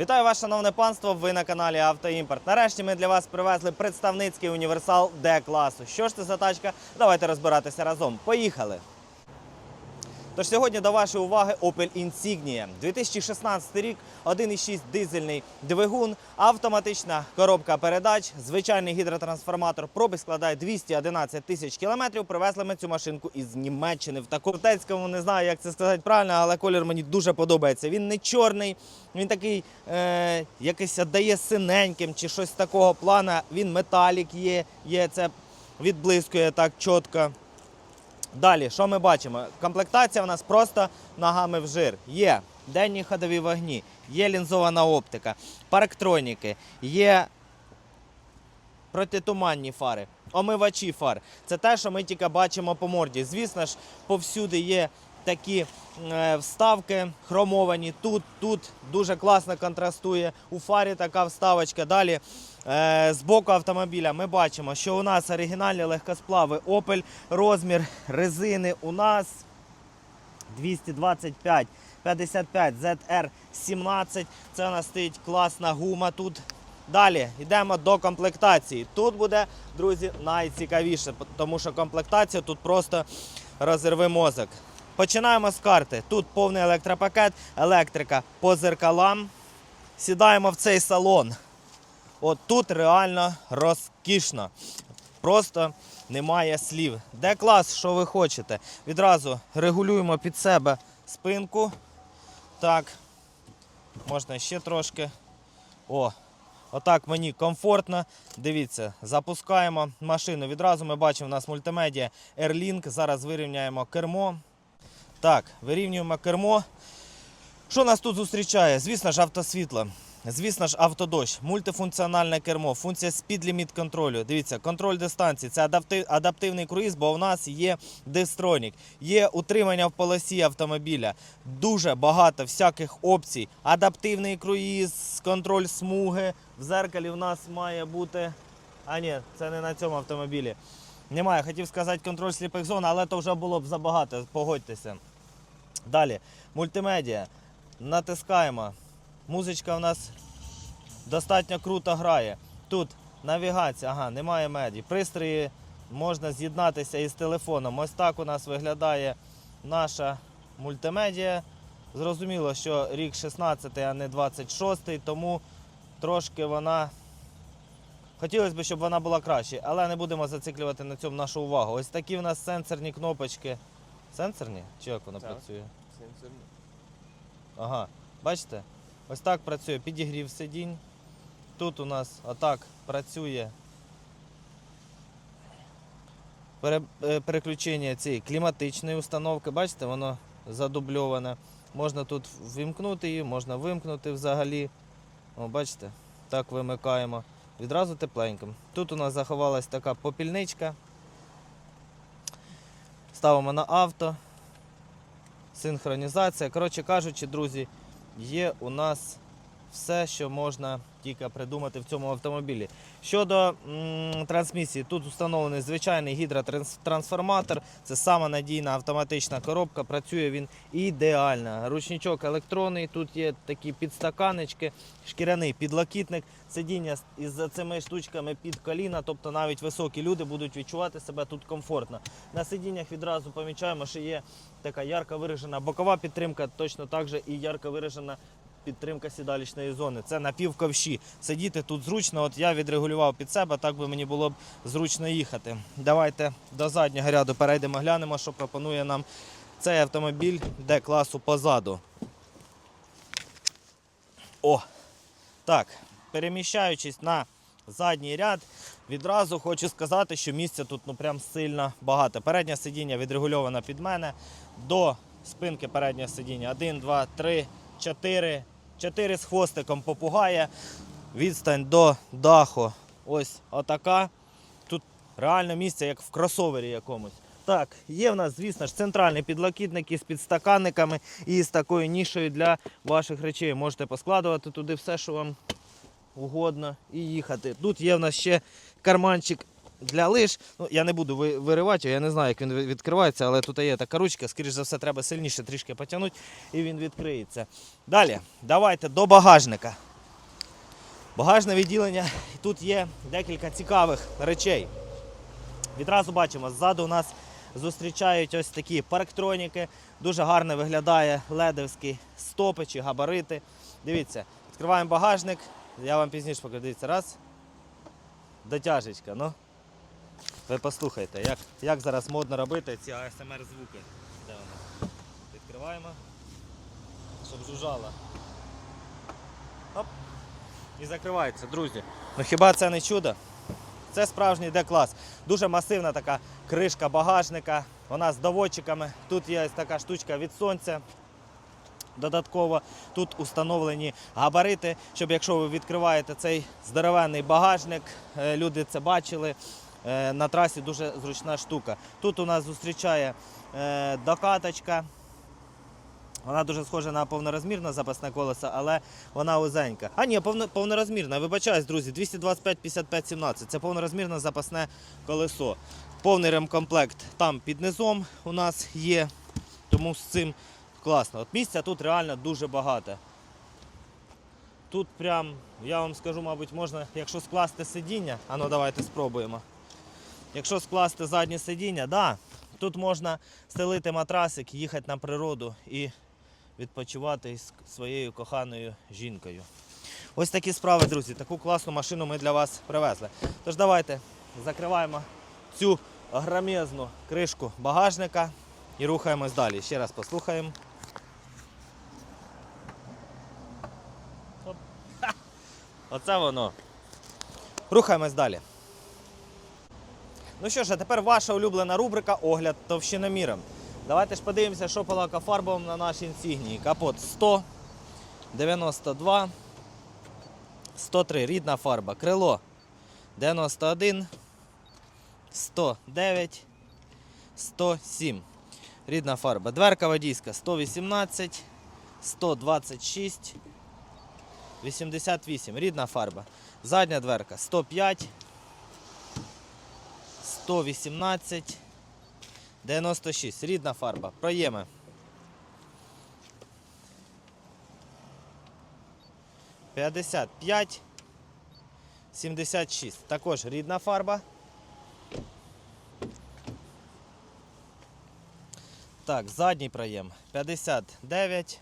Вітаю вас, шановне панство! Ви на каналі Автоімпорт. Нарешті ми для вас привезли представницький універсал Д-класу. Що ж це за тачка? Давайте розбиратися разом. Поїхали! Тож сьогодні до вашої уваги Opel Insignia. 2016 рік, 1,6 дизельний двигун, автоматична коробка передач, звичайний гідротрансформатор. Пробіг складає 211 тисяч кілометрів. Привезли ми цю машинку із Німеччини. В такому не знаю, як це сказати правильно, але колір мені дуже подобається. Він не чорний, він такий е, якийсь дає синеньким чи щось такого плана. Він металік є, є це відблискує так чітко. Далі, що ми бачимо? Комплектація у нас просто ногами в жир. Є денні ходові вогні, є лінзована оптика, парктроніки, є протитуманні фари, омивачі фар. Це те, що ми тільки бачимо по морді. Звісно ж, повсюди є такі е, вставки хромовані. Тут, тут дуже класно контрастує. У фарі така вставочка. Далі е, з боку автомобіля ми бачимо, що у нас оригінальні легкосплави Opel. Розмір резини у нас 225 55 ZR 17. Це у нас стоїть класна гума тут. Далі йдемо до комплектації. Тут буде, друзі, найцікавіше, тому що комплектація тут просто розірви мозок. Починаємо з карти. Тут повний електропакет, електрика по зеркалам. Сідаємо в цей салон. От тут реально розкішно. Просто немає слів. Де клас, що ви хочете? Відразу регулюємо під себе спинку. Так. Можна ще трошки. О, отак мені комфортно. Дивіться, запускаємо машину. Відразу ми бачимо, у нас мультимедіа Airlink. Зараз вирівняємо кермо. Так, вирівнюємо кермо. Що нас тут зустрічає? Звісно ж, автосвітло. Звісно ж, автодощ, мультифункціональне кермо, функція speed контролю. Дивіться, контроль дистанції. Це адаптивний круїз, бо у нас є дистронік, є утримання в полосі автомобіля. Дуже багато всяких опцій. Адаптивний круїз, контроль смуги. В зеркалі в нас має бути. А ні, це не на цьому автомобілі. Немає, хотів сказати контроль сліпих зон, але то вже було б забагато, погодьтеся. Далі, мультимедіа. Натискаємо. Музичка у нас достатньо круто грає. Тут навігація, ага, немає меді. Пристрої можна з'єднатися із телефоном. Ось так у нас виглядає наша мультимедіа. Зрозуміло, що рік 16, а не 26, тому трошки вона. Хотілося б, щоб вона була краще, але не будемо зациклювати на цьому нашу увагу. Ось такі у нас сенсорні кнопочки. Сенсорні? Чи як воно Так. працює? Ага, бачите? Ось так працює підігрів сидінь. Тут у нас отак працює пере- е, переключення цієї кліматичної установки. Бачите, воно задубльоване. Можна тут вимкнути її, можна вимкнути взагалі. О, бачите, так вимикаємо. Відразу тепленько. Тут у нас заховалась така попільничка. Ставимо на авто. Синхронізація. Коротше кажучи, друзі, є у нас все, що можна тільки придумати в цьому автомобілі. Щодо трансмісії, тут встановлений звичайний гідротрансформатор. Це сама надійна автоматична коробка. Працює він ідеально. Ручничок електронний, тут є такі підстаканечки, шкіряний підлокітник, сидіння із цими штучками під коліна, тобто навіть високі люди будуть відчувати себе тут комфортно. На сидіннях відразу помічаємо, що є така ярко виражена бокова підтримка, точно так же і ярко виражена підтримка сідалічної зони. Це на напівковші. Сидіти тут зручно. От я відрегулював під себе, так би мені було б зручно їхати. Давайте до заднього ряду перейдемо, глянемо, що пропонує нам цей автомобіль, де класу позаду. О! Так, переміщаючись на задній ряд, відразу хочу сказати, що місця тут ну прям сильно багато. Переднє сидіння відрегульовано під мене. До спинки переднього сидіння 1, 2, 3, 4. 4 з хвостиком попугає. Відстань до даху. Ось отака. Тут реально місце, як в кросовері якомусь. Так, є в нас, звісно ж, центральний підлокітник із підстаканниками і з такою нішою для ваших речей. Можете поскладувати туди все, що вам угодно, і їхати. Тут є в нас ще карманчик для лиш. Ну, я не буду виривати, я не знаю, як він відкривається, але тут є така ручка, скоріш за все, треба сильніше трішки потягнути, і він відкриється. Далі, давайте до багажника. Багажне відділення. Тут є декілька цікавих речей. Відразу бачимо, ззаду у нас зустрічають ось такі парктроніки. Дуже гарно виглядає ледовські стопи чи габарити. Дивіться, відкриваємо багажник. Я вам пізніше покажу. Дивіться, раз. Дотяжечка. Ну. Ви послухайте, як, як зараз модно робити ці ASMR звуки. Де вони? Відкриваємо, щоб жужжало. Оп. І закривається, друзі. Ну хіба це не чудо? Це справжній Д-клас. Дуже масивна така кришка багажника. Вона з доводчиками. Тут є така штучка від сонця. Додатково тут установлені габарити, щоб якщо ви відкриваєте цей здоровенний багажник, е, люди це бачили. Е, На трасі дуже зручна штука. Тут у нас зустрічає е, докаточка. Вона дуже схожа на повнорозмірне запасне колесо, але вона узенька. А ні, повно, повнорозмірна. Вибачаюсь, друзі, 225 55 17. Це повнорозмірне запасне колесо. Повний ремкомплект там під низом у нас є, тому з цим класно. От місця тут реально дуже багато. Тут прям, я вам скажу, мабуть, можна, якщо скласти сидіння, а ну давайте спробуємо. Якщо скласти заднє сидіння, да, тут можна стелити матрасик, їхати на природу і відпочивати із своєю коханою жінкою. Ось такі справи, друзі. Таку класну машину ми для вас привезли. Тож давайте закриваємо цю громезну кришку багажника і рухаємось далі. Ще раз послухаємо. Оце воно. Рухаємось далі. Ну що ж, а тепер ваша улюблена рубрика Огляд товщиноміром. Давайте ж подивимося, що по лакофарбовому на нашій інсігнії. Капот 100, 92, 103, рідна фарба. Крило 91, 109, 107. Рідна фарба. Дверка водійська 118, 126, 88. Рідна фарба. Задня дверка 105, 118, 96. Рідна фарба. Проєми. П'ятдесят п'ять. 76. Також рідна фарба. Так, задній проєм 59.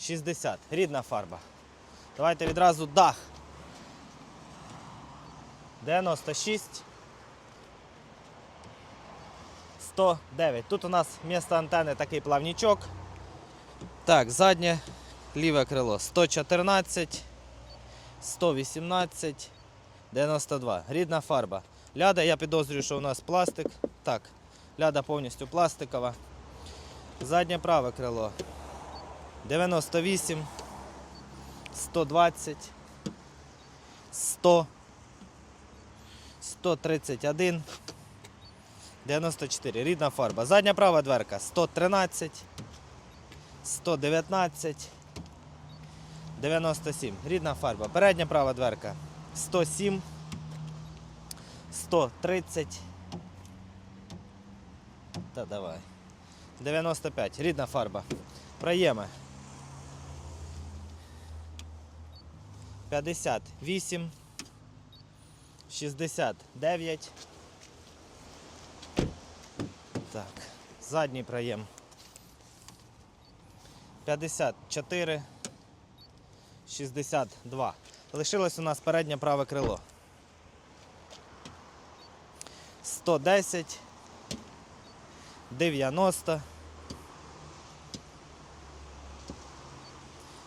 60. Рідна фарба. Давайте відразу дах. 96. 109. Тут у нас вмісто антени такий плавнічок. Так, заднє ліве крило 114, 118, 92. Рідна фарба. Ляда, я підозрюю, що у нас пластик. Так, ляда повністю пластикова. Заднє праве крило 98, 120, 100, 131. 94. Рідна фарба. Задня права дверка 113, 119, 97. Рідна фарба. Передня права дверка 107, 130. Та давай. 95. Рідна фарба. Проєми. 58. 69. Так, задній проєм. 54, 62. Лишилось у нас переднє праве крило. 110, 90,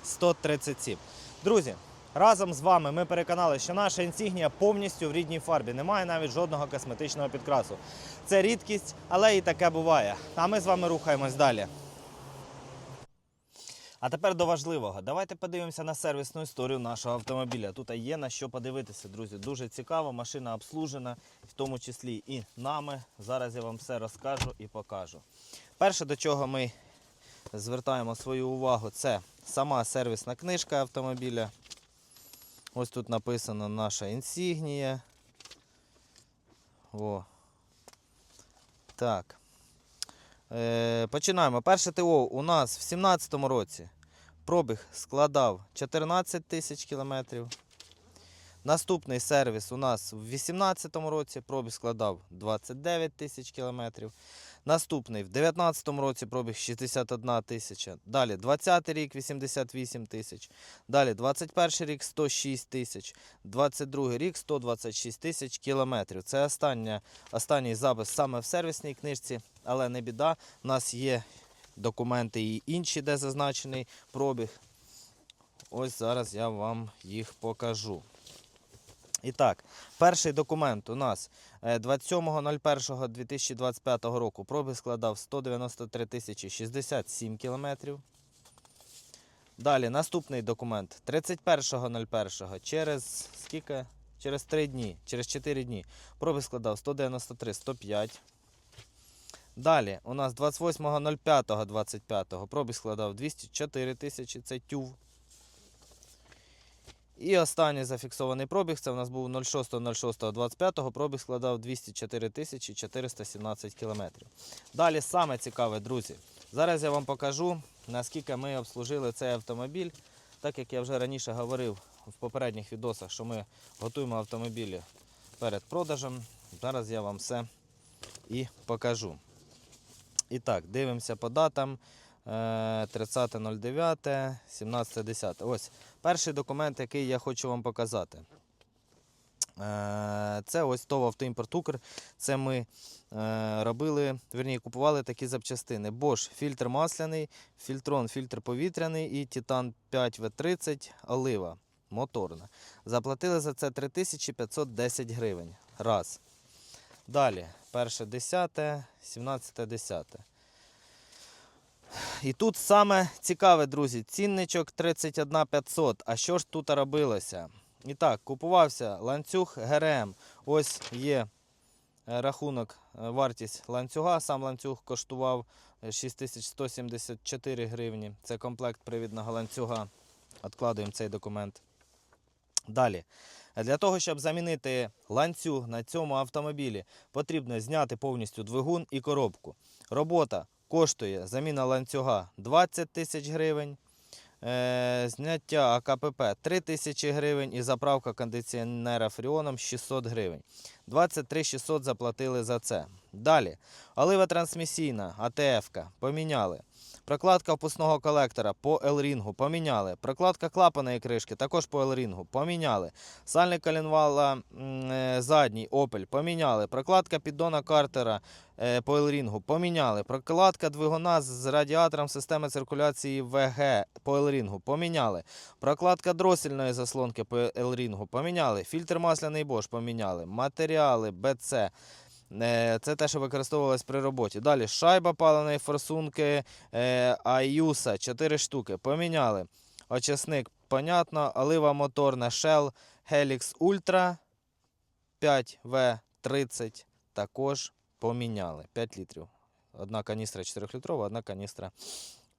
137. Друзі, разом з вами ми переконали, що наша інсігнія повністю в рідній фарбі. Немає навіть жодного косметичного підкрасу. Це рідкість, але і таке буває. А ми з вами рухаємось далі. А тепер до важливого. Давайте подивимося на сервісну історію нашого автомобіля. Тут є на що подивитися, друзі. Дуже цікаво, машина обслужена, в тому числі і нами. Зараз я вам все розкажу і покажу. Перше, до чого ми звертаємо свою увагу, це сама сервісна книжка автомобіля. Ось тут написано наша інсігнія. О. Так. Е, починаємо. Перше ТО у нас в 2017 році пробіг складав 14 тисяч кілометрів. Наступний сервіс у нас в 2018 році пробіг складав 29 тисяч кілометрів. Наступний в 2019 році пробіг 61 тисяча. Далі 20 рік 88 тисяч. Далі 21 рік 106 тисяч. 22 рік 126 тисяч кілометрів. Це остання, останній запис саме в сервісній книжці, але не біда. У нас є документи і інші, де зазначений пробіг. Ось зараз я вам їх покажу. І так, перший документ у нас е, 27.01.2025 року пробіг складав 193 тисячі 67 кілометрів. Далі наступний документ 31.01 через скільки? Через 3 дні, через 4 дні пробіг складав 193 105. Далі у нас 28.05.25 пробіг складав 204 тисячі, це тюв. І останній зафіксований пробіг, це у нас був 06.06.25, пробіг складав 204 тисячі 417 кілометрів. Далі саме цікаве, друзі. Зараз я вам покажу, наскільки ми обслужили цей автомобіль. Так як я вже раніше говорив в попередніх відосах, що ми готуємо автомобілі перед продажем. Зараз я вам все і покажу. І так, дивимося по датам. Е, 30.09, 17.10. Ось перший документ, який я хочу вам показати. Е, Це ось ТОВ «Автоімпорт Укр». Це ми е, робили, вірні, купували такі запчастини. Bosch фільтр масляний, фільтрон, фільтр повітряний і Titan 5V30 олива моторна. Заплатили за це 3510 гривень. Раз. Далі, перше 10, 17, 10. І тут саме цікаве, друзі, цінничок 31 500. А що ж тут робилося? І так, купувався ланцюг ГРМ. Ось є е, рахунок, е, вартість ланцюга. Сам ланцюг коштував е, 6174 гривні. Це комплект привідного ланцюга. Откладуємо цей документ. Далі. Для того, щоб замінити ланцюг на цьому автомобілі, потрібно зняти повністю двигун і коробку. Робота коштує заміна ланцюга 20 тисяч гривень, е, зняття АКПП 3 тисячі гривень і заправка кондиціонера фріоном 600 гривень. 23 600 заплатили за це. Далі. Олива трансмісійна, АТФ-ка, поміняли. Прокладка впускного колектора по L-рінгу поміняли. Прокладка клапаної кришки також по L-рінгу поміняли. Сальник коленвала е, задній Opel поміняли. Прокладка піддона картера е, по L-рінгу поміняли. Прокладка двигуна з радіатором системи циркуляції ВГ по L-рінгу поміняли. Прокладка дросільної заслонки по L-рінгу поміняли. Фільтр масляний Bosch поміняли. Матеріали БЦ. Е, Це те, що використовувалось при роботі. Далі шайба паленої форсунки е, Аюса 4 штуки. Поміняли. Очисник, понятно. Олива моторна Shell Helix Ultra 5V30 також поміняли. 5 літрів. Одна каністра 4-літрова, одна каністра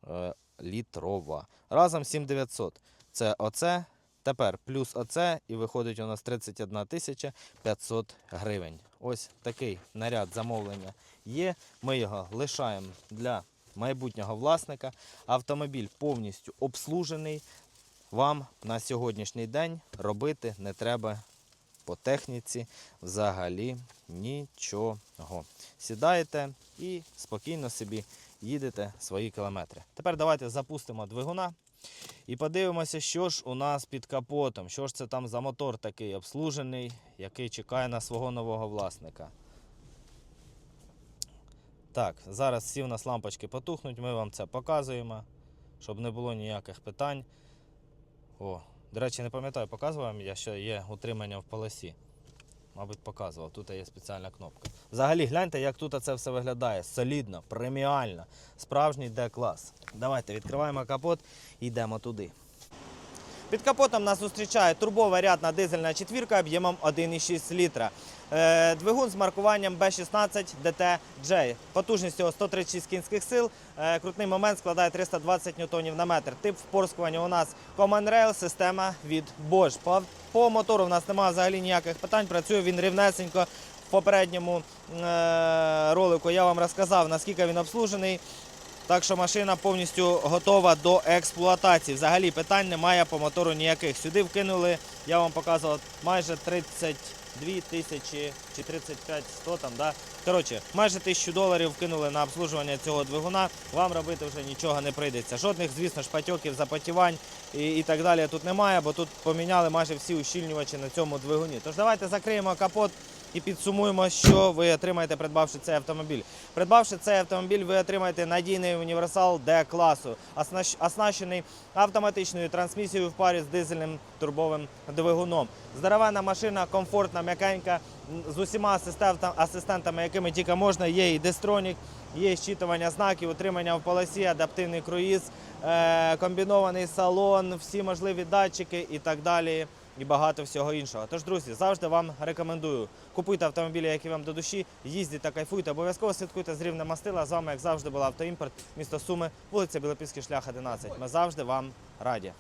е, літрова. Разом 7900. Це оце. Тепер плюс оце і виходить у нас 31 500 гривень. Ось такий наряд замовлення є. Ми його лишаємо для майбутнього власника. Автомобіль повністю обслужений. Вам на сьогоднішній день робити не треба по техніці взагалі нічого. Сідаєте і спокійно собі їдете свої кілометри. Тепер давайте запустимо двигуна. І подивимося, що ж у нас під капотом, що ж це там за мотор такий обслужений, який чекає на свого нового власника. Так, зараз всі у нас лампочки потухнуть, ми вам це показуємо, щоб не було ніяких питань. О, до речі, не пам'ятаю, показував я, що є утримання в полосі. Мабуть, показував, тут є спеціальна кнопка. Взагалі, гляньте, як тут це все виглядає. Солідно, преміально, справжній Д-клас. Давайте відкриваємо капот і йдемо туди. Під капотом нас зустрічає турбоваріатна дизельна четвірка об'ємом 1,6 літра. Е, Двигун з маркуванням B16 DTJ. Потужність його 136 кінських сил. Е, Крутний момент складає 320 ньютонів на метр. Тип впорскування у нас Common Rail, система від Bosch. По, мотору у нас немає взагалі ніяких питань. Працює він рівнесенько. В попередньому е, ролику я вам розказав, наскільки він обслужений. Так що машина повністю готова до експлуатації. Взагалі питань немає по мотору ніяких. Сюди вкинули, я вам показував, майже 32 тисячі чи 35 100 там, да? Коротше, майже тисячу доларів вкинули на обслужування цього двигуна. Вам робити вже нічого не прийдеться. Жодних, звісно ж, патьоків, запотівань і, і так далі тут немає, бо тут поміняли майже всі ущільнювачі на цьому двигуні. Тож давайте закриємо капот і підсумуємо, що ви отримаєте, придбавши цей автомобіль. Придбавши цей автомобіль, ви отримаєте надійний універсал Д-класу, оснащ- оснащений автоматичною трансмісією в парі з дизельним турбовим двигуном. Здоровенна машина, комфортна, м'якенька, з усіма асистентам- асистентами, якими тільки можна. Є і дестронік, є щитування знаків, утримання в полосі, адаптивний круїз, е, комбінований салон, всі можливі датчики і так далі. І багато всього іншого. Тож, друзі, завжди вам рекомендую. Купуйте автомобілі, які вам до душі, їздіть та кайфуйте. Обов'язково слідкуйте з рівнем мастила. З вами, як завжди, була автоімпорт, місто Суми, вулиця Білопільський шлях 11. Ми завжди вам раді.